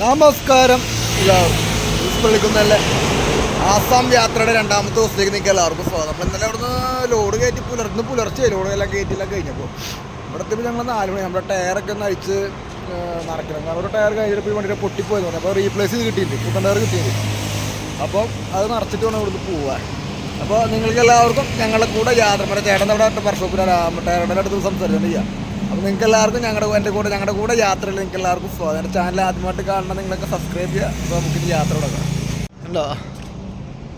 നമസ്കാരം എല്ലാവർക്കും. വിളിക്കുന്നല്ലേ ആസാം യാത്രയുടെ രണ്ടാമത്തെ ദിവസത്തേക്ക് നിങ്ങൾക്ക് എല്ലാവർക്കും സ്വാഗതം. നമ്മൾ ഇന്നലെ അവിടുന്ന് ലോഡ് കയറ്റി പുലർന്ന് പുലർച്ചെ ലോഡ് എല്ലാം കയറ്റിയെല്ലാം കഴിഞ്ഞപ്പോൾ. ഇവിടെ എത്തിയപ്പോൾ ഞങ്ങൾ നാല് മണി നമ്മുടെ ടയറൊക്കെ ഒന്ന് അഴിച്ച് നടക്കണം കാരണം ഒരു ടയർ കഴിഞ്ഞപ്പോൾ വണ്ടിയുടെ പൊട്ടിപ്പോയെന്ന് പറഞ്ഞു. അപ്പോൾ റീപ്ലേസ് ചെയ്ത് കിട്ടിയിട്ടുണ്ട്. പുത്തൻ ടയർ കിട്ടിയിട്ടുണ്ട്. അപ്പോൾ അത് നിറച്ചിട്ട് വേണം ഇവിടുന്ന് പോവാൻ. അപ്പോൾ നിങ്ങൾക്ക് എല്ലാവർക്കും ഞങ്ങളുടെ കൂടെ യാത്ര പറയാം ചേട്ടൻ അവിടെ വർഷോപ്പിലാണ് ടയറുടെ അടുത്ത് സംസാരിച്ചു ചെയ്യാം അപ്പോൾ നിങ്ങൾക്ക് എല്ലാവർക്കും ഞങ്ങളുടെ എന്റെ കൂടെ ഞങ്ങളുടെ കൂടെ യാത്രയിൽ നിങ്ങൾക്ക് എല്ലാവർക്കും സ്വാഗതം. എന്റെ ചാനൽ ആദ്യമായിട്ട് കാണണം നിങ്ങളൊക്കെ സബ്സ്ക്രൈബ് ചെയ്യുക. അപ്പോൾ നമുക്ക് ഇനി യാത്ര തുടങ്ങാം. ഉണ്ടോ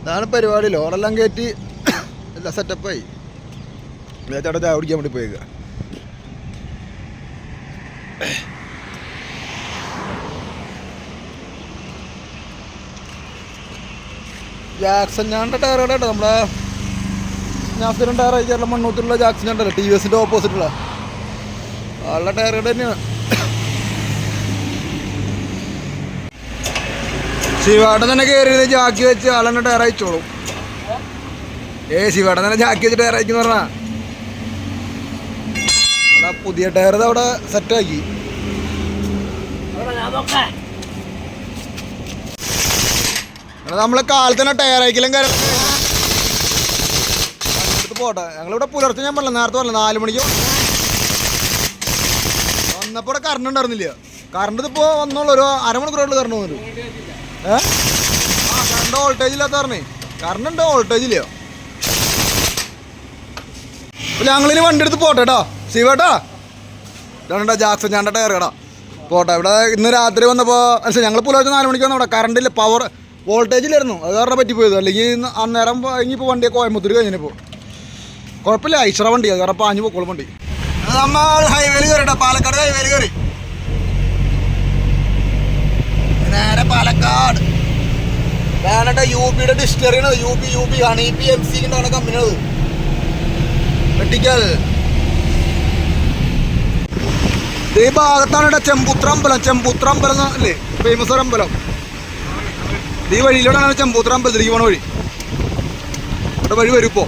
ഇതാണ് പരിപാടി. ലോഡെല്ലാം കയറ്റി എല്ലാം സെറ്റപ്പായി ചേട്ടാ ചായ കുടിക്കാൻ വേണ്ടി പോയേക്കുക ജാക്സൺ ഞാന്റെ ടയർ കേട്ടോ നമ്മുടെ നാസിലും ടയർ കേരളം മണ്ണൂത്തിലുള്ള ജാക്സൺ ഉണ്ടല്ലോ ടി വി എസിന്റെ ഓപ്പോസിറ്റുള്ള ആളുടെ ടയറുകൾ തന്നെയാണ്. ശിവാട്ടൻ തന്നെ കയറി ജാക്കി വെച്ച് ആളെന്നെ ടയർ അയച്ചോളും. ഏ ശിവാട്ടൻ തന്നെ ജാക്കി വെച്ച് ടയർ അയക്കുന്ന പറഞ്ഞാ? പുതിയ ടയർ അവിടെ സെറ്റാക്കി നമ്മളെ കാലത്ത് തന്നെ ടയർ അയക്കലും കാര്യം പോട്ടെ. ഞങ്ങളിവിടെ പുലർച്ചെ ഞാൻ പറഞ്ഞില്ല നേരത്തെ പറഞ്ഞില്ല നാല് മണിക്ക് വന്നപ്പോൾ ഇവിടെ കറണ്ട് ഉണ്ടായിരുന്നില്ല. കറണ്ട് ഇതിപ്പോൾ വന്നോളൂ ഒരു അരമണിക്കൂറായിട്ട് കറണ്ട് വന്നു ഏ? ആ കറണ്ട് വോൾട്ടേജ് ഇല്ലാത്ത പറഞ്ഞേ. കറണ്ട് ഉണ്ട് വോൾട്ടേജ് ഇല്ല. അപ്പോൾ ഞങ്ങളിനി വണ്ടി എടുത്ത് പോട്ടെ കേട്ടോ ശിവേട്ടാ ഇതാണ്ടാ ജാക്സൺ ഞാൻ കേടാ. പോട്ടെ ഇവിടെ ഇന്ന് രാത്രി വന്നപ്പോൾ മനസ്സിലായി? ഞങ്ങൾ പുലർച്ചെ നാല് മണിക്ക് വന്നവിടെ കറണ്ടില്ല പവർ വോൾട്ടേജ് ഇല്ലായിരുന്നു. അത് കാരണം പറ്റിപ്പോയത്. അല്ലെങ്കിൽ അന്നേരം ഇനിയിപ്പോൾ വണ്ടിയൊക്കെ കോയമ്പത്തൂർ കഴിഞ്ഞിപ്പോൾ കുഴപ്പമില്ല ഐശ്വറ വണ്ടി അത് കാരണം പാഞ്ഞു പോക്കോളും വണ്ടി. നമ്മൾ ഹൈവേയിൽ കയറിട്ടാ പാലക്കാട് ഹൈവേയിൽ കയറി നേരെ പാലക്കാട്. ഞാനട്ടെ യു പിയുടെ ഡിസ്റ്റിലറിയാണ് യു പി യു പി ആണ് ഇ പി എം സി ഉണ്ടാണ് കമ്പനിയത് വെട്ടിക്കൽ ഈ ഭാഗത്താണ് ഇവിടെ ചെമ്പുത്ര അമ്പലം. ചെമ്പുത്ര അമ്പലം അല്ലേ ഫേമസ് ഒരു അമ്പലം. ഈ വഴിയിലൂടെയാണ് ചെമ്പുത്ര അമ്പലത്തിലേക്ക് പോണ വഴി. ഇവിടെ വഴി വരും ഇപ്പോൾ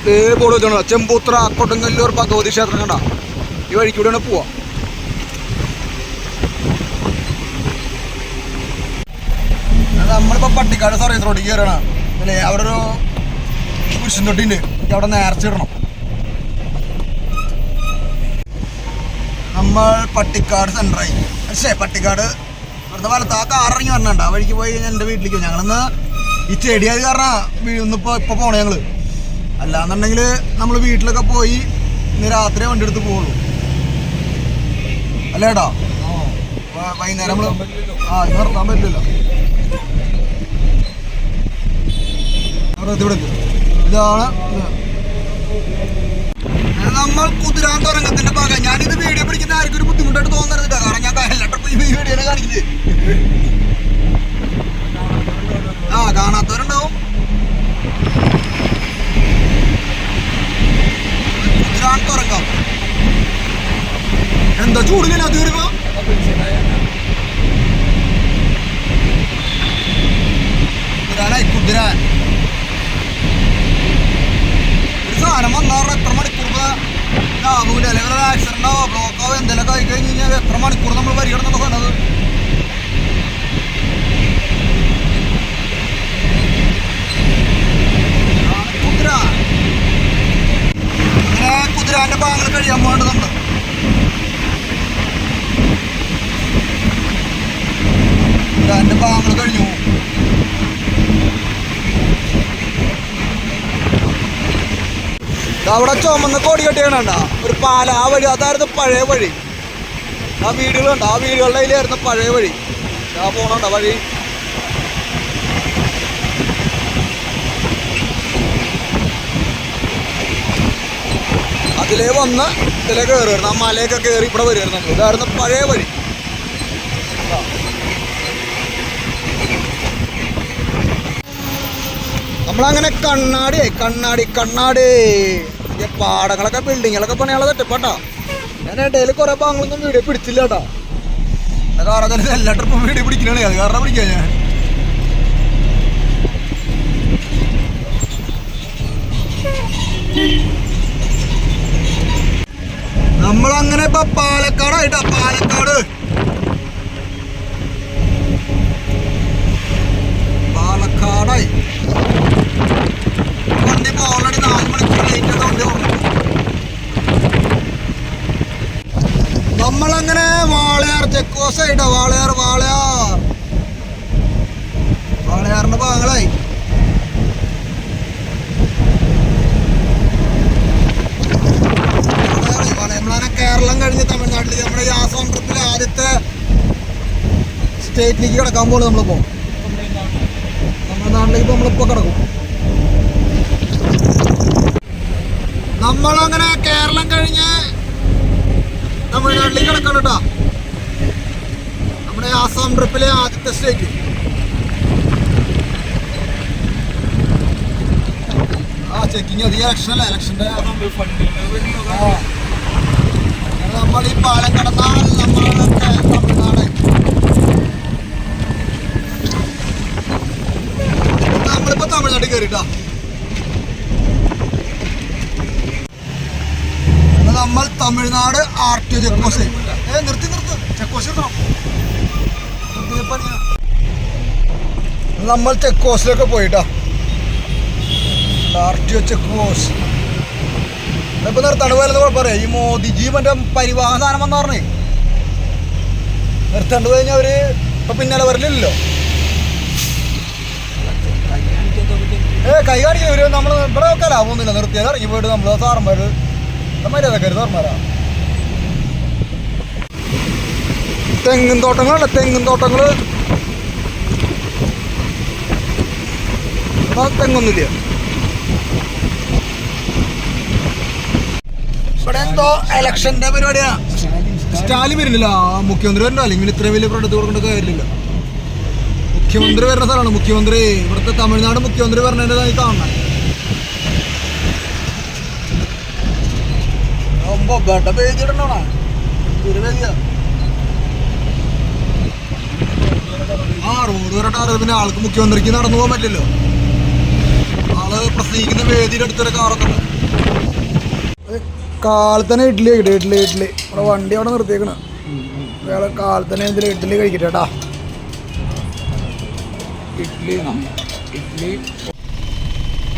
ഇതേ ബോർഡ് വെച്ചാണ് ചെമ്പൂത്ര കൊടുങ്ങല്ലൂർ ഭഗവതി ക്ഷേത്രം കണ്ട. ഈ വഴിക്കൂടെയാണ് പോവാ. നമ്മളിപ്പോ പട്ടിക്കാട് സർവീസ് റോഡിൽ കയറണം അല്ലേ അവിടെ ഒരു കുരിശും തൊട്ടിണ്ട്. എനിക്ക് അവിടെ നേർച്ചിടണം നമ്മൾ പട്ടിക്കാട് സെന്ററായി പക്ഷേ പട്ടിക്കാട്. ഇവിടുത്തെ വലത്ത് ആ വരണണ്ട. ആ വഴിക്ക് പോയി എന്റെ വീട്ടിലേക്ക് ഞങ്ങളിന്ന് ഈ ചെടിയായത് കാരണം വീഴുന്നിപ്പോൾ ഇപ്പോൾ പോണേ ഞങ്ങൾ അല്ലാന്നുണ്ടെങ്കിൽ നമ്മൾ വീട്ടിലൊക്കെ പോയി ഇന്ന് രാത്രി വണ്ടി എടുത്ത് പോകുള്ളൂ അല്ലേടാ വൈകുന്നേരം നമ്മൾ ആ ഇത് നിർത്താൻ ഉണ്ട്. ഇതാണ് ഇത്. ഇത് നമ്മൾ കുതിരാൻ തുറങ്ങത്തിന്റെ ഭാഗം. ഞാനിത് വീഡിയോ പിടിക്കുന്ന ആർക്കും ഒരു ബുദ്ധിമുട്ടായിട്ട് തോന്നരുത് കാരണം ഞാൻ ഈ വീഡിയോ കാണിക്കില്ലേ? ആ കാണാത്തവരുണ്ടാവും. തുരങ്കം എന്താ ചൂടില്ല സാധനം വന്നാറ് എത്ര മണിക്കൂർ ബ്ലോക്കോ എത്ര നമ്മൾ പരിഗണന സാധനം കുതിര കുതിരാന്റെ ഭാഗങ്ങൾ കഴിയാൻ പോകേണ്ടത് നമ്മൾ കുതിരാന്റെ ഭാഗങ്ങൾ കഴിഞ്ഞു. അവിടെ ചുമന്ന കോടി കെട്ടിയാണ് ഒരു പാല. ആ വഴി അതായിരുന്നു പഴയ വഴി. ആ വീടുകളുണ്ട് ആ വീടുകളുടെ അതിലായിരുന്നു പഴയ വഴി. ആ പോണണ്ട വഴി? അതിലേ വന്ന് ഇതിലേ കയറുമായിരുന്നു ആ മലയൊക്കെ കയറി ഇവിടെ വരുമായിരുന്നു നമ്മൾ ഇതായിരുന്നു പഴയ വഴി. നമ്മളങ്ങനെ കണ്ണാടി കണ്ണാടി കണ്ണാടി. പാടങ്ങളൊക്കെ ബിൽഡിങ്ങുകളൊക്കെ പണിയാളെ തെറ്റപ്പാട്ടാ ഞാൻ ഇടയിൽ കുറെ ഭാഗങ്ങളൊന്നും വീഡിയോ പിടിച്ചില്ല കേട്ടാ. കാരണം? എല്ലാ ട്രിപ്പും വീഡിയോ പിടിക്കണേ. അത് കാരണം പിടിക്കാം ഞാൻ. അങ്ങനെ ഇപ്പൊ പാലക്കാടായിട്ടാ പാലക്കാട്. പാലക്കാടായി. നമ്മളങ്ങനെ വാളയാർ ചെക്ക് പോസ്റ്റ് ആയിട്ടോ? വാളയാർ വാളയാർ. വാളയാറിന്റെ ഭാഗങ്ങളായി. ആദ്യത്തെ സ്റ്റേറ്റിലേക്ക് കിടക്കാൻ പോകുന്നു നമ്മളിപ്പോ തമിഴ്നാട്ടിലേക്ക് ഇപ്പോൾ നമ്മളിപ്പോൾ കിടക്കും. നമ്മളങ്ങനെ കേരളം കഴിഞ്ഞ് തമിഴ്നാട്ടിലേക്ക് കിടക്കണം കേട്ടോ. നമ്മുടെ ആസാം ട്രിപ്പിലെ ആദ്യത്തെ സ്റ്റേറ്റ് ആ ചെക്കിങ് അത് ഇലക്ഷൻ അല്ലേ? ഇലക്ഷന്റെ നമ്മൾ പാലം കടന്നാൽ തമിഴ്നാട് നമ്മളിപ്പോ തമിഴ്നാട്ടിൽ നമ്മൾ തമിഴ്നാട് ഏ നിർത്തി നിർത്ത് ചെക്ക് നമ്മൾ ചെക്ക് പോസ്റ്റിലൊക്കെ പോയിട്ടാ. R T O check post ഇപ്പൊ നിർത്താണ്ട് പോയാലെന്ന് കുഴപ്പമില്ല. ഈ മോദിജി മറ്റേ പരിവാഹ സാധനം വന്നു പറഞ്ഞേ. നിർത്താണ്ട് കഴിഞ്ഞാൽ അവർ ഇപ്പൊ പിന്നാലെ വരലില്ലല്ലോ. ഏ കൈ കാണിക്കുന്ന ഇവർ. നമ്മൾ ഇവിടെ ഒക്കെ ലാഭമൊന്നുമില്ല നിർത്തിയാൽ ഇറങ്ങി പോയിട്ട് നമ്മൾ സാറന്മാര് മര്യാദക്കാര് സാറന്മാരാ. തെങ്ങും തോട്ടങ്ങളല്ല തെങ്ങും തോട്ടങ്ങൾ. തെങ്ങൊന്നുമില്ല. ഇവിടെ എന്തോ ഇലക്ഷന്റെ പരിപാടിയാ സ്റ്റാലിൻ വരുന്നില്ല. മുഖ്യമന്ത്രി വരണോ അല്ലെങ്കിൽ ഇത്രയും വലിയ പ്രൊഡക്റ്റ് കൊടുക്കേണ്ട കാര്യമില്ല. മുഖ്യമന്ത്രി വരുന്ന സ്ഥലമാണ്. മുഖ്യമന്ത്രി ഇവിടുത്തെ തമിഴ്നാട് മുഖ്യമന്ത്രി പറഞ്ഞതിന്റെതായി കാണണം. പേജ് ഇടണോണ ആ റോഡ് പിന്നെ ആൾക്ക് മുഖ്യമന്ത്രിക്ക് നടന്നു പോകാൻ പറ്റില്ലല്ലോ. ആൾ പ്രസംഗിക്കുന്ന വേദിയുടെ അടുത്തൊരു കാറൊക്കെ ഉണ്ട്. കാലത്തന്നെ ഇഡ്ഡലി കഴിക്കട്ടെ ഇഡ്ഡലി ഇഡ്ഡലി. നമ്മുടെ വണ്ടി അവിടെ നിർത്തിയേക്കണ. വേറെ കാലത്തന്നെ ഇതിൽ ഇഡ്ഡലി കഴിക്കട്ടെ കേട്ടാ. ഇഡ്ഡലി ഇഡ്ഡലി.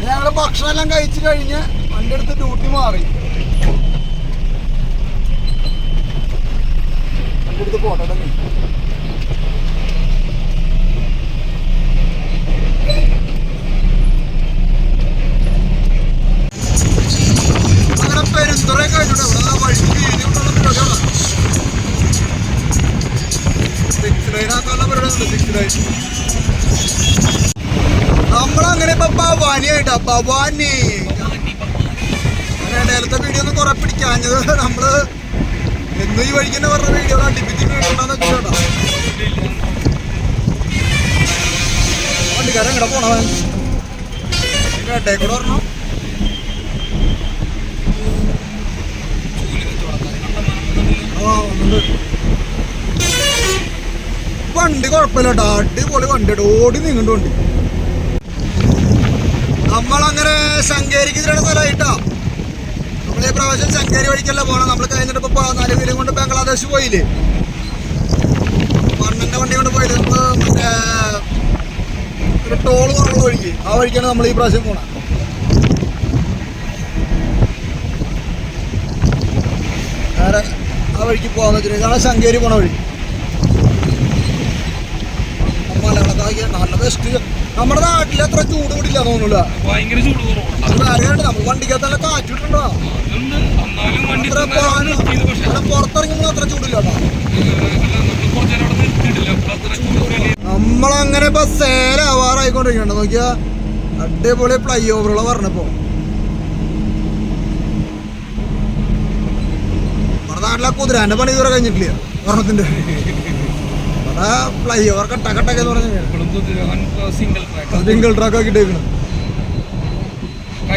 ഞങ്ങൾ ഭക്ഷണം എല്ലാം കഴിച്ചു കഴിഞ്ഞ് വണ്ടി എടുത്ത് ഡ്യൂട്ടി മാറി. വണ്ടി എടുത്ത് പോട്ടെ അങ്ങനെ പെരുന്തുറ കഴിഞ്ഞിട്ട് ഇവിടെ വഴിക്ക് വീതി കൊണ്ടുള്ള പരിപാടിയാണ് സിക്സ് ലൈൻ സിക്സ് നമ്മളങ്ങനെ ഇപ്പൊ ഭവാനിയായിട്ടാ. ഭവാനി. ഇടയിലത്തെ വീഡിയോ ഒന്നും കുറെ പിടിക്കാഞ്ഞത് നമ്മൾ എന്നും ഈ വഴിക്ക് തന്നെ പറഞ്ഞ വീഡിയോ അടിപ്പിച്ച് വീടുണ്ടാന്ന് വെച്ചോട്ടാ. വണ്ടിക്കാരൻ ഇങ്ങടെ പോണവൻ കേട്ടേ കൂടെ പറഞ്ഞു ആ വന്നിട്ടുണ്ട് വണ്ടി കുഴപ്പമില്ല കേട്ടോ അടിപൊളി വണ്ടി ഓടി നീങ്ങുന്നുണ്ട് നമ്മളങ്ങനെ ശങ്കേരിക്ക് ഇതിലാണ് സ്ഥലമായിട്ടാ നമ്മൾ പ്രാവശ്യം ശങ്കേരി വഴിക്കല്ല പോണം നമ്മൾ കഴിഞ്ഞിട്ട് ഇപ്പൊ നാല് വീലും കൊണ്ട് ബംഗ്ലാദേശ് പോയില്ലേ? മണ്ണിന്റെ വണ്ടി കൊണ്ട് പോയില്ലേ നമ്മൾ മറ്റേ കുറവുള്ള വഴിക്ക്. ആ വഴിക്കാണ് നമ്മൾ ഈ പ്രാവശ്യം പോണത് നേരെ ആ വഴിക്ക് പോകാന്ന് വെച്ചിട്ടുണ്ടെങ്കിൽ ഇതാണ് ശങ്കേരി പോണ വഴി. മലകളൊക്കെ നല്ല ബെസ്റ്റ് നമ്മുടെ നാട്ടിൽ അത്ര ചൂട് കൂടില്ല തോന്നൂല ഭയങ്കര ചൂട് കുറവുണ്ട് കാര്യമായിട്ട് നമ്മൾ കാറ്റിട്ടുണ്ടോ? പുറത്തിറങ്ങുമ്പോൾ അത്ര ചൂടില്ല നമ്മളങ്ങനെ ഇപ്പൊ സേലാവാറായിക്കൊണ്ടിരിക്കണ്ട നോക്കിയാ അടിപൊളി ഫ്ലൈ ഓവറുകൾ പറഞ്ഞപ്പോ. നാട്ടിലെ കുതിരാന്റെ പണി ഇതുവരെ കഴിഞ്ഞിട്ടില്ല. ഒരെണ്ണത്തിന്റെ. ഫ്ലൈ ഓവർ കട്ടക്കട്ടൊക്കെ എന്ന് പറഞ്ഞു ഇപ്പോഴും കുതിരവൻ സിംഗിൾ ട്രാക്ക് ആക്കി. ഇട്ടേക്കണം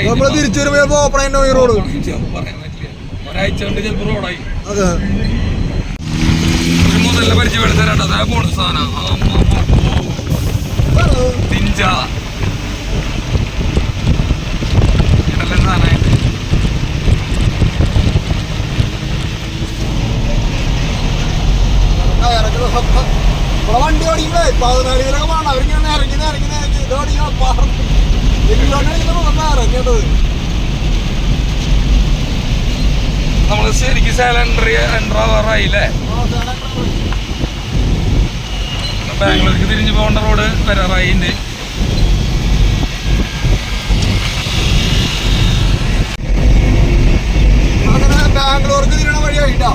നമ്മൾ തിരിച്ചു വരുമ്പോ ഓപ്പൺ ആയിട്ട് പോയി റോഡ് അതെ. മുതല പരിചയപ്പെടുത്തരാട്ടോ. അതാ പോണ സാധനം. ഇവിടെ വണ്ടി ഓടിക്കുമ്പോ പതിനാല് പേരൊക്കെ വേണം. അവരിങ്ങനെ ഇറങ്ങി ഇറങ്ങി ഇറങ്ങി. ഇത് ഓടിക്കണം നമ്മൾ ശരിക്കും സിലിണ്ടർ എന്റർ ആവാറായില്ലേ? ബാംഗ്ലൂർക്ക് തിരിഞ്ഞു പോകേണ്ട റോഡ് വരാറായിണ്ട് അങ്ങനെ ബാംഗ്ലൂർക്ക് തിരിയണ വഴിയായിട്ടാ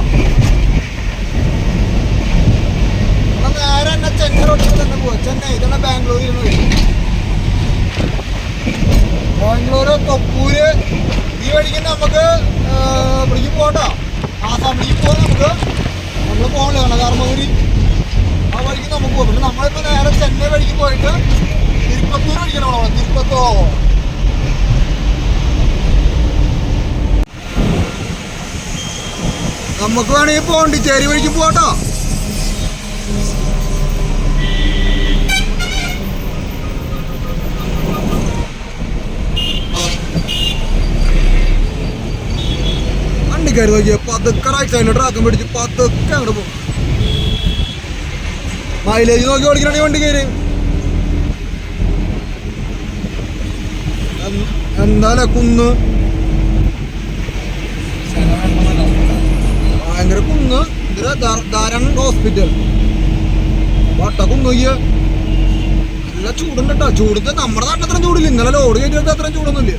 നമ്മൾ നേരെ തന്നെ ചെന്നൈ റോഡിൽ തന്നെ പോവാ ചെന്നൈ ഇതാണ് ബാംഗ്ലൂർ തിരിയണ വഴി ബാംഗ്ലൂര് തൊപ്പൂര് ഈ വഴിക്ക് നമുക്ക് ആ, ഇവിടേക്ക് പോകട്ടോ ആസാമിലേക്ക് പോകാൻ നമുക്ക് നമ്മൾ പോകണില്ല കണകാർമൂരി ആ വഴിക്ക് നമുക്ക് പോകാം പക്ഷെ നമ്മളിപ്പോൾ നേരെ ചെന്നൈ വഴിക്ക് പോയിട്ട് തിരുപ്പത്തൂർ അടിക്കണം അവിടെ തിരുപ്പത്തോ നമുക്ക് വേണമെങ്കിൽ പോണ്ടിച്ചേരി വഴിക്ക് പോട്ടോ കയറി നോക്കിയ പതുക്കെ റൈറ്റ് ട്രാക്കം പിടിച്ച് പതുക്കെ അങ്ങോട്ട് പോകും മൈലേജ് നോക്കി ഓടിക്കണേ വണ്ടി കയറി. എന്തായാലും കുന്ന്? ഭയങ്കര കുന്ന്. ഇതിൽ ധാരാളം ഹോസ്പിറ്റൽ വട്ട കുന്നുയ്യ നല്ല ചൂടുണ്ട് കേട്ടോ ചൂടത്ത് നമ്മുടെ നാട്ടിൽ അത്രയും ചൂടില്ല. ഇന്നലെ ലോഡ് കയറ്റി അത്രയും ചൂടൊന്നുമില്ല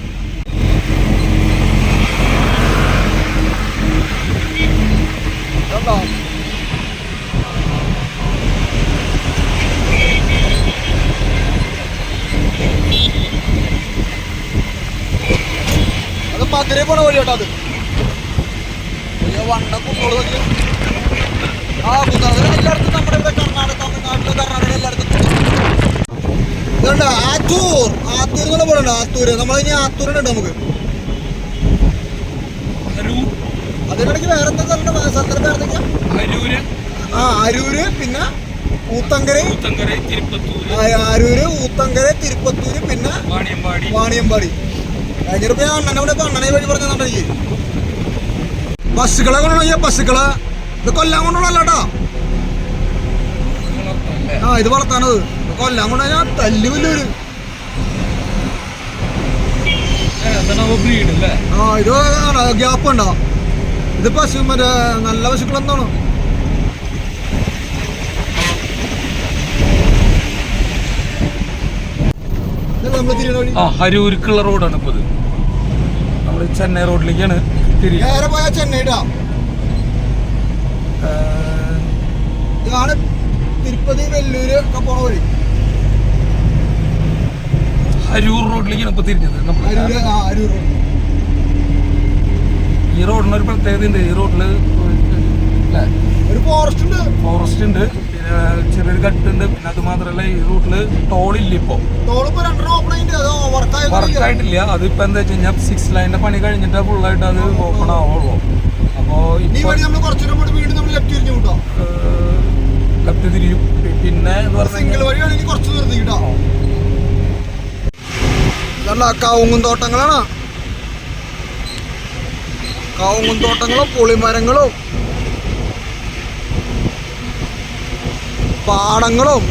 കണ്ടോ? മധുരയിൽ പോണ വഴി കേട്ടോ അത് വണ്ട കുന്നോട് നോക്കി ആ കുന്നത് എല്ലായിടത്തും നമ്മുടെ ഇവിടെ കർണാടക തമിഴ്നാട്ടിലെ കർണാടക എല്ലായിടത്തും. ഇതുണ്ട് ആത്തൂർ. ആത്തൂർ എന്നുള്ള പോലുണ്ട് ആത്തൂര്. നമ്മളിനി ആത്തൂരുണ്ട് നമുക്ക്. അതിനിടയ്ക്ക് വേറെ എന്താ സ്ഥലം സ്ഥലത്തിന്റെ പേര് എന്തൊക്കെയാ അരൂര്. ആ അരൂര് പിന്നെ ഊത്തങ്കര. ഊത്തങ്കര തിരുപ്പത്തൂര്. അരൂര് ഊത്തങ്കര തിരുപ്പത്തൂര് പിന്നെ വാണിയമ്പാടി. വാണിയമ്പാടി. അതിനിപ്പോ പശുക്കളെ കൊണ്ടുള്ള പശുക്കളെ. ഇത് കൊല്ലാൻ കൊണ്ടുള്ളല്ലോ ആ ഇത് വളർത്താനത് കൊല്ലാൻ കൊണ്ട ഞാൻ തല്ലു വലിയൊരു ആ ഇത് ഗ്യാപ്പ് ഉണ്ടോ ഇത് പശു മറ്റേ നല്ല പശുക്കളെന്താണോ? ആ ഹരൂർക്കുള്ള റോഡാണ് ഇപ്പോൾ ഇത് നമ്മൾ ചെന്നൈ റോഡിലേക്കാണ് ഇതാണ് തിരുപ്പതി വെല്ലൂര് ഒക്കെ പോണ വഴി. ഹരൂർ റോഡിലേക്കാണ് ഇപ്പൊ തിരിഞ്ഞത് നമ്മൾ ഈ റോഡിന് ഒരു പ്രത്യേകത ഉണ്ട് ഈ റോഡിൽ അല്ലേ? ഒരു ഫോറസ്റ്റ് ഉണ്ട്. ഫോറസ്റ്റ് ഉണ്ട്. പിന്നെ ചെറിയൊരു കട്ടുണ്ട് പിന്നെ അത് ഈ റൂട്ടിൽ ടോളില്ല ഇപ്പോ. വർക്ക് ആയിട്ടില്ല. എന്താ വെച്ച് കഴിഞ്ഞാൽ സിക്സ് ലൈനിന്റെ പണി കഴിഞ്ഞിട്ട് ഫുൾ ആയിട്ട് അത് ഓപ്പൺ ആവുള്ളൂ. അപ്പോ ലെഫ്റ്റ് തിരിയും. പിന്നെ കുറച്ച് കാവുങ്ങും തോട്ടങ്ങളാണ് കാവുങ്ങും തോട്ടങ്ങളും പുളിമരങ്ങളും. പാടങ്ങളും.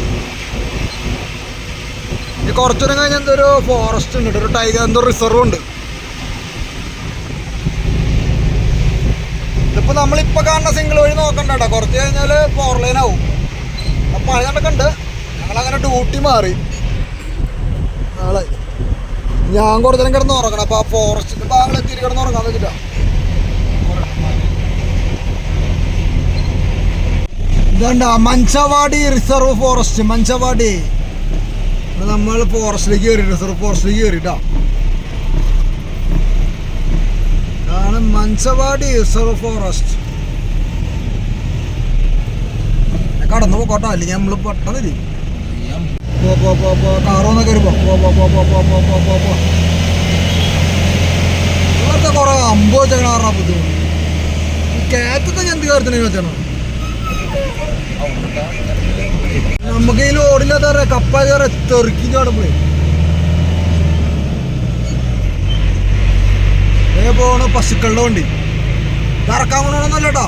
കുറച്ചുകൂടെ കഴിഞ്ഞ ഒരു ഫോറസ്റ്റ് ഉണ്ട്. ഒരു ടൈഗർ എന്തോ റിസർവ് ഉണ്ട്. ഇതിപ്പോ നമ്മളിപ്പോ കാണുന്ന സിംഗിൾ വഴി നോക്കണ്ട കേട്ടോ കുറച്ച് കഴിഞ്ഞാൽ ഫോർ ലൈൻ ആവും. അപ്പൊ പഴയ കണ്ടൊക്കെയുണ്ട് ഞങ്ങളങ്ങനെ ഡ്യൂട്ടി മാറി. ഞാൻ കുറച്ചു നേരം കിടന്ന് ഉറങ്ങണം. അപ്പൊ ആ ഫോറസ്റ്റിന്റെ ഭാഗങ്ങൾ എത്തിയിട്ട് കിടന്ന് ഉറങ്ങാൻ വെച്ചിട്ടാ. ഇതണ്ട മഞ്ചവാടി റിസർവ് ഫോറസ്റ്റ് മഞ്ചവാടി നമ്മൾ ഫോറസ്റ്റിലേക്ക് കയറി റിസർവ് ഫോറസ്റ്റിലേക്ക് കയറിട്ടോ ഇതാണ് മഞ്ചവാടി റിസർവ് ഫോറസ്റ്റ് കടന്നു പോക്കോട്ടോ അല്ലെങ്കിൽ നമ്മൾ പെട്ടെന്ന് പോ പോ പോ പോ കാറൊന്ന് പോ പോ പോ പോ പോ പോ പോ പോ പോ പോ ഇവിടുത്തെ കുറെ അമ്പോ കാരണം ബുദ്ധിമുട്ട് കയറ്റത്തെ എന്ത് കാര്യത്തിനാണ് നമുക്ക് ഈ ലോഡില്ലാത്ത കപ്പ കയറി തെറുക്കി ചാടുമ്പോഴേ ഏ പോണ പശുക്കളുടെ വണ്ടി. കറക്കാൻ കൊണ്ടോന്നല്ല കേട്ടോ.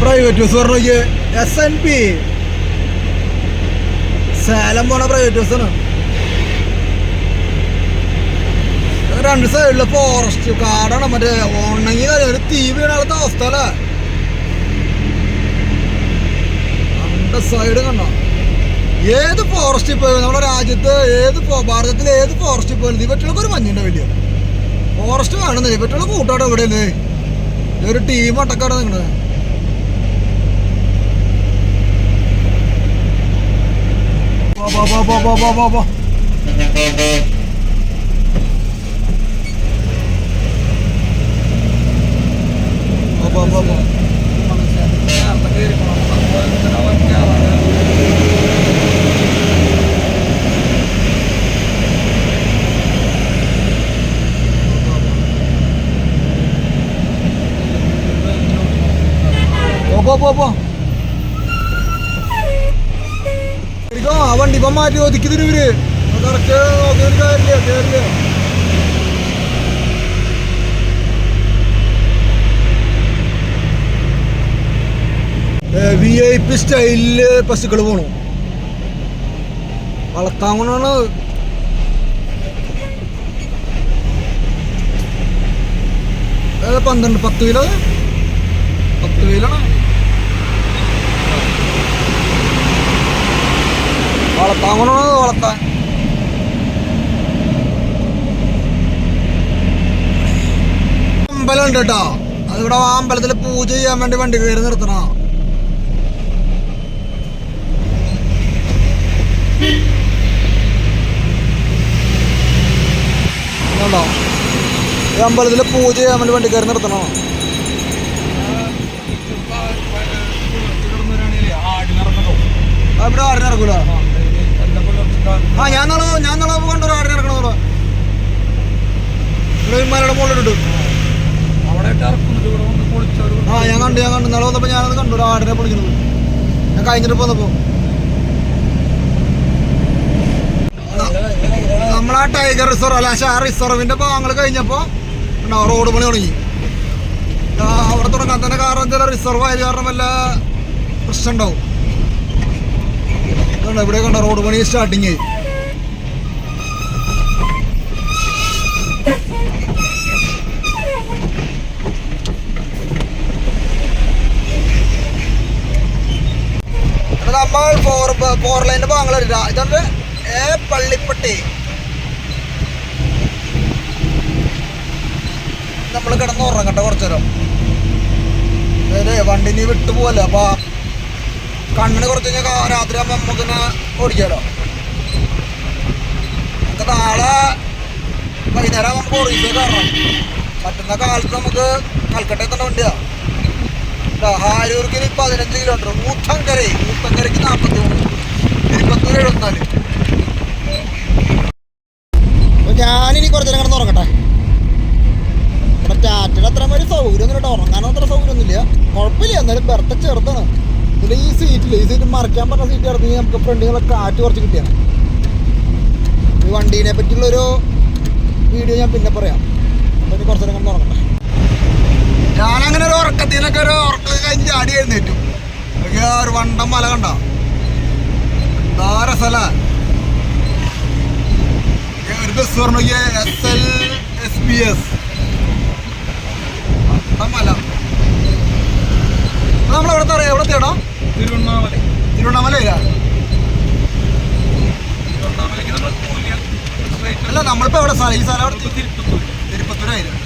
പ്രൈവറ്റ് ബസ് പറഞ്ഞു എസ് എൻ പി സേലം പോണ പ്രൈവറ്റ് ബസ്സാണ് രണ്ട് സൈഡിൽ ഫോറസ്റ്റ് കാടാണ് മറ്റേ ഉണങ്ങി ഒരു തീ വീണാളത്തെ അവസ്ഥ അല്ലേ രണ്ട് സൈഡ് കണ്ടോ? ഏത് ഫോറസ്റ്റിൽ പോയാലും നമ്മുടെ രാജ്യത്ത് ഏത് ഭാരതത്തിൽ ഏത് ഫോറസ്റ്റിൽ പോയാലും ഇവറ്റുള്ളൊക്കെ ഒരു മഞ്ഞുണ്ട് വലിയ ഫോറസ്റ്റ് കാണുന്നില്ല ഇവറ്റുള്ള കൂട്ടാട്ടോ ഇവിടെ അല്ലേ ഒരു ടീം അട്ടക്കാണ് നിങ്ങൾ പോ, പോ, പോ, പോ, പോ, പോ, ആ വണ്ടി ഇപ്പം മാറ്റി ഒതുക്കി തരും ഇവർ വി ഐ പി സ്റ്റൈലിൽ ബസ്സുകൾ പോണു. വളർത്താങ്ങണാണ് പന്ത്രണ്ട് പത്ത് കിലോ? പത്ത് കിലോണ് വളർത്താൻ കൊണ്ടാണ് വളർത്താൻ. അമ്പലം ഉണ്ട് കേട്ടോ. അതിവിടെ ആ അമ്പലത്തിൽ പൂജ ചെയ്യാൻ വേണ്ടി വണ്ടി കയറി നിർത്തണ? അമ്പലത്തിൽ ഈ അമ്പലത്തിൽ പൂജ ചെയ്യാൻ വേണ്ടി വണ്ടി കയറി നിർത്തണോ? അവിടെ ആരും ഇറക്കൂല ആ ഞാൻ നാളെ ഞാൻ നാളെ കണ്ടൊരു ആടിനെ ഇറക്കണോ അവിടെ? ഇറക്കുന്നത് ഇവിടെ വന്ന് ആ ഞാൻ കണ്ടു ഞാൻ കണ്ടു. നാളെ വന്നപ്പോ ഞാനത് കണ്ടു ഒരു ആടിനെ പൊളിക്കുന്നത് ഞാൻ കഴിഞ്ഞിട്ട് വന്നപ്പോൾ നമ്മളാ ടൈഗർ റിസർവ് അല്ല പക്ഷെ ആ റിസർവിന്റെ ഭാഗങ്ങൾ കഴിഞ്ഞപ്പോ ഉണ്ടാവും റോഡ് പണി തുടങ്ങി. അവിടെ തുടങ്ങാൻ തന്നെ കാരണം ചില റിസർവ് ആയത് കാരണം വല്ല പ്രശ്നം ഉണ്ടാവും. ഇതുണ്ട് ഇവിടെ കണ്ട? റോഡ് പണി സ്റ്റാർട്ടിങ് നമ്മൾ ഫോർ ഫോർ ലൈന്റെ ഭാഗങ്ങളില്ല ഇതുണ്ട് ഏ പള്ളിപ്പട്ടി. നമ്മൾ കിടന്ന് ഉറങ്ങട്ടെ കുറച്ചു നേരം. വണ്ടി നീ വിട്ടു അപ്പൊ കണ്ണിന് കുറച്ച് കഴിഞ്ഞാൽ രാത്രി ആകുമ്പോൾ നമുക്കിനെ ഓടിക്കാലോ. നമുക്ക് നാളെ വൈകുന്നേരം നമുക്ക് ഓടിച്ചേ കയറണം. പറ്റുന്ന കാലത്ത് നമുക്ക് കൽക്കട്ടയിൽ തന്നെ വണ്ടിയാ. ഹാരൂർക്കിന് പതിനഞ്ച് കിലോമീറ്റർ മൂത്തങ്കര മൂത്തങ്കരയ്ക്ക് നാൽപ്പത്തി മൂന്ന് ഇരുപത്തൂർ എഴുപത്തിനാല് ഞാനിനി കുറച്ചു നേരം കിടന്ന് ഉറങ്ങട്ടെ. ഇവിടെ ടാറ്റയുടെ അത്ര ഒരു സൗകര്യം ഒന്നും ഇട്ടോ ഉറങ്ങാനോ അത്ര സൗകര്യം ഒന്നുമില്ല കുഴപ്പമില്ല. എന്നാലും ബെർത്ത ചെറുതാണ്. ഇതിൽ ഈ സീറ്റിൽ ഈ സീറ്റ് മറിക്കാൻ പറ്റുന്ന സീറ്റ് ഇറങ്ങി നമുക്ക് ഫ്രണ്ടിലുള്ള കാറ്റ് കുറച്ച് കിട്ടിയാണ് ഈ വണ്ടീനെ പറ്റിയുള്ളൊരു വീഡിയോ ഞാൻ പിന്നെ പറയാം. അപ്പം കുറച്ചു നേരം തുടങ്ങട്ടെ ഞാനങ്ങനെ ഒരു ഉറക്കത്തിനൊക്കെ ഒരു ഉറക്കം കഴിഞ്ഞ് ചാടി എഴുന്നേറ്റു. ഒരു വണ്ടം മല കണ്ട? സ്ഥല ഒരു ബസ് പറഞ്ഞു S L S B S വണ്ടം മല. നമ്മളെവിടെ അറിയാം? എവിടത്തെ ഇടാം തിരുവണ്ണാമല നമ്മൾ പോയില്ല അല്ല നമ്മളിപ്പോ എവിടെ സ്ഥലം ഈ സ്ഥലം അവിടെ തിരുപ്പത്തൂരായിരുന്നു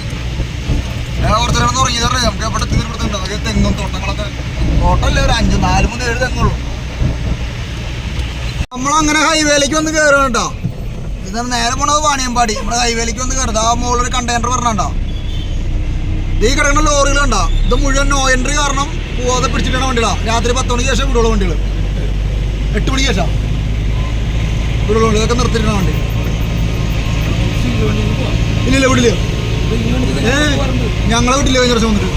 ഞാൻ കുറച്ച് നേരം തുടങ്ങിയത് അറിയാം നമുക്ക് എവിടെ തീർപ്പെടുത്തുണ്ട് നമുക്ക് തെങ്ങും തോട്ടങ്ങളൊക്കെ. തോട്ടമല്ലേ ഒരു അഞ്ച് നാല് മൂന്ന് ഏഴ് തെങ്ങുള്ളൂ. നമ്മളങ്ങനെ ഹൈവേയിലേക്ക് വന്ന് കയറണം കേട്ടോ. ഇത് നേരെ പോണത് വാണിയമ്പാടി. നമ്മുടെ ഹൈവേയിലേക്ക് വന്ന് കയറുന്നത് ആ മുകളിൽ കണ്ടെയ്നർ പറഞ്ഞോ ഈ കിടക്കുന്ന ലോറികളുണ്ടോ ഇത് മുഴുവൻ നോ എൻട്രി കാരണം പോവാതെ പിടിച്ചിട്ടാണ് വണ്ടികളാ? രാത്രി പത്ത് മണിക്ക് ശേഷം വിടുള്ള വണ്ടികൾ എട്ട് മണിക്ക് ശേഷം വിടുള്ള വണ്ടി ഇതൊക്കെ നിർത്തിയിട്ടാണ് വണ്ടി? ഇല്ലില്ല വിടില്ല. ഞങ്ങളെ വീട്ടിൽ കഴിഞ്ഞ വർഷം വന്നിട്ട്.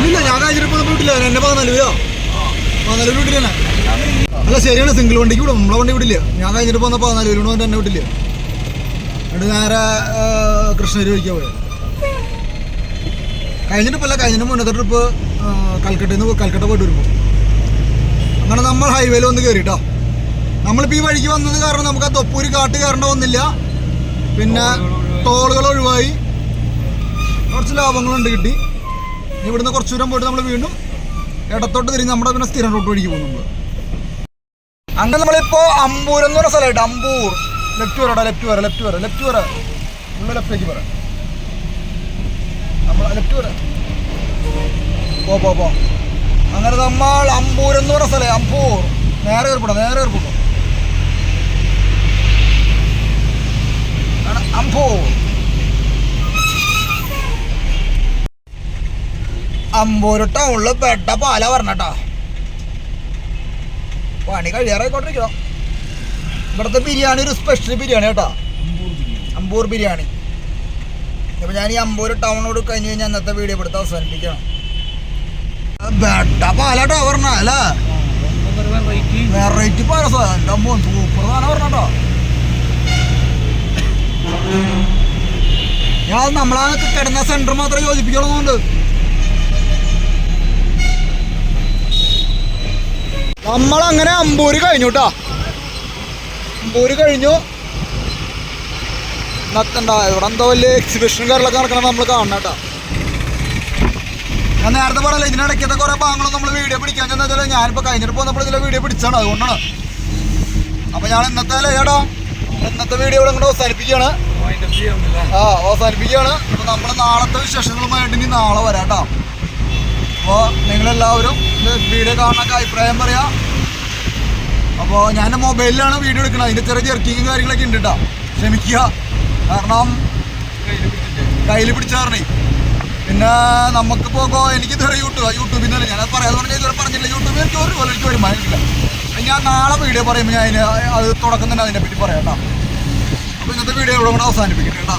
ഇല്ല ഞാൻ കഴിഞ്ഞിട്ട് ഇപ്പൊ വീട്ടില്ല എന്നെ പതിനാല് പേരോ? പതിനാല് വീട്ടിൽ തന്നെ അല്ല ശരിയാണ്. സിംഗിൾ വണ്ടിക്ക് വിടും. നമ്മളെ വണ്ടി വിടില്ല. ഞാൻ കഴിഞ്ഞിട്ട് പോകുന്ന പതിനാല് കൊണ്ട് എന്നെ വിട്ടില്ല എന്നിട്ട് നേരെ ആ, കൃഷ്ണഗിരി വഴിക്കാ പോയത് കഴിഞ്ഞിട്ട് അല്ല കഴിഞ്ഞിട്ട് മുന്നത്തെ ട്രിപ്പ് കൽക്കട്ടയിൽ നിന്ന് കൽക്കട്ട പോയിട്ട് വരുമ്പോൾ അങ്ങനെ നമ്മൾ ഹൈവേയിൽ വന്ന് കയറി കേട്ടോ നമ്മളിപ്പോൾ ഈ വഴിക്ക് വന്നത് കാരണം നമുക്ക് ആ തൊപ്പൂര് കാട്ട് കയറേണ്ട വന്നില്ല പിന്നെ ടോളുകൾ ഒഴിവായി. കുറച്ച് ലാഭങ്ങളുണ്ട് കിട്ടി. ഇവിടുന്ന് കുറച്ച് ദൂരം പോയിട്ട് നമ്മൾ വീണ്ടും ഇടത്തോട്ട് തിരിഞ്ഞ് നമ്മുടെ പിന്നെ സ്ഥിരം റൂട്ട് വഴിക്ക് പോകും നമ്മൾ അങ്ങനെ നമ്മളിപ്പോൾ അമ്പൂർ എന്ന് പറഞ്ഞ സ്ഥലമായിട്ട് അമ്പൂർ. ലെഫ്റ്റ് വരടാ ലെഫ്റ്റ് വര ലെഫ്റ്റ് വര ലെഫ്റ്റ് വര. ഉള്ള ലെഫ്റ്റേക്ക് പറ നമ്മൾ ലെഫ്റ്റ് പോ പോ പോ. അങ്ങനെ നമ്മൾ അമ്പൂർ എന്ന് പറഞ്ഞ സ്ഥലം അമ്പൂർ. നേരെ ഏർപ്പെടും നേരെ ഏർപ്പെടും അമ്പൂർ. അമ്പൂർ ടൗണിൽ പെട്ട പാല പറഞ്ഞട്ടാ. പണി കഴിയാറായിക്കൊണ്ടിരിക്കണം. ഇവിടുത്തെ ബിരിയാണി ഒരു സ്പെഷ്യൽ ബിരിയാണി കേട്ടോ അമ്പൂർ ബിരിയാണി. അപ്പൊ ഞാൻ ഈ അമ്പൂര് ടൗണോട് കഴിഞ്ഞ് കഴിഞ്ഞാൽ അന്നത്തെ വീഡിയോ എടുത്ത് അവസാനിപ്പിക്കണം. ബെട്ട പാലാട്ടോ പറഞ്ഞ അല്ലേ? വെറൈറ്റി പാല അമ്മ സൂപ്പർ സാധനം പറഞ്ഞോ ഞാൻ നമ്മളാ കിടന്ന സെന്റർ മാത്രം യോജിപ്പിക്കണമെന്നുണ്ട് നമ്മളങ്ങനെ അമ്പൂര് കഴിഞ്ഞു കേട്ടോ അമ്പൂര് കഴിഞ്ഞു. നത്തണ്ട ഇവിടെ എന്തോ വലിയ എക്സിബിഷൻ കാര്യങ്ങളൊക്കെ നടക്കണം നമ്മൾ കാണണം കേട്ടോ. ഞാൻ നേരത്തെ പറയല്ലേ ഇതിനിടയ്ക്കത്തെ കുറേ ഭാഗങ്ങളും നമ്മൾ വീഡിയോ പിടിക്കാൻ ചെന്നാൽ ഞാനിപ്പോൾ കഴിഞ്ഞിട്ട് പോകുന്നപ്പോൾ ഇതിലെ വീഡിയോ പിടിച്ചാണ് അതുകൊണ്ടാണ്. അപ്പോൾ ഞാൻ ഇന്നത്തെ ചേട്ടാ ഇന്നത്തെ വീഡിയോ ഇവിടെ ഇങ്ങോട്ട് അവസാനിപ്പിക്കുകയാണ്. ആ അവസാനിപ്പിക്കുകയാണ്. അപ്പോൾ നമ്മൾ നാളത്തെ വിശേഷങ്ങളുമായിട്ട് ഇനി നാളെ വരാം കേട്ടോ. അപ്പോൾ നിങ്ങളെല്ലാവരും വീഡിയോ കാണാനൊക്കെ അഭിപ്രായം പറയാം. അപ്പോൾ ഞാൻ മൊബൈലിലാണ് വീഡിയോ എടുക്കുന്നത് അതിന്റെ ചെറിയ ജെർക്കിങ്ങും കാര്യങ്ങളൊക്കെ ഉണ്ട് കേട്ടോ. ക്ഷമിക്കുക. കാരണം കയ്യിൽ പിടിച്ചിട്ട്? പിന്നെ നമുക്ക് പിന്നെ നമുക്കിപ്പോൾ എനിക്ക് ഇതുവരെ യൂട്യൂബ് യൂട്യൂബിൽ നിന്ന് ഞാൻ പറയാതെ പറഞ്ഞാൽ ഇതുവരെ പറഞ്ഞില്ല യൂട്യൂബിൽ എനിക്ക് ഒരു പോലെ എനിക്ക് വരുമാനമില്ല ഞാൻ നാളെ വീഡിയോ പറയുമ്പോൾ ഞാൻ അതിന് അത് തുടക്കം തന്നെ അതിനെപ്പറ്റി പറയാം കേട്ടോ. അപ്പോൾ ഇന്നത്തെ വീഡിയോ ഇവിടെ കൂടെ അവസാനിപ്പിക്കട്ടെ കേട്ടോ.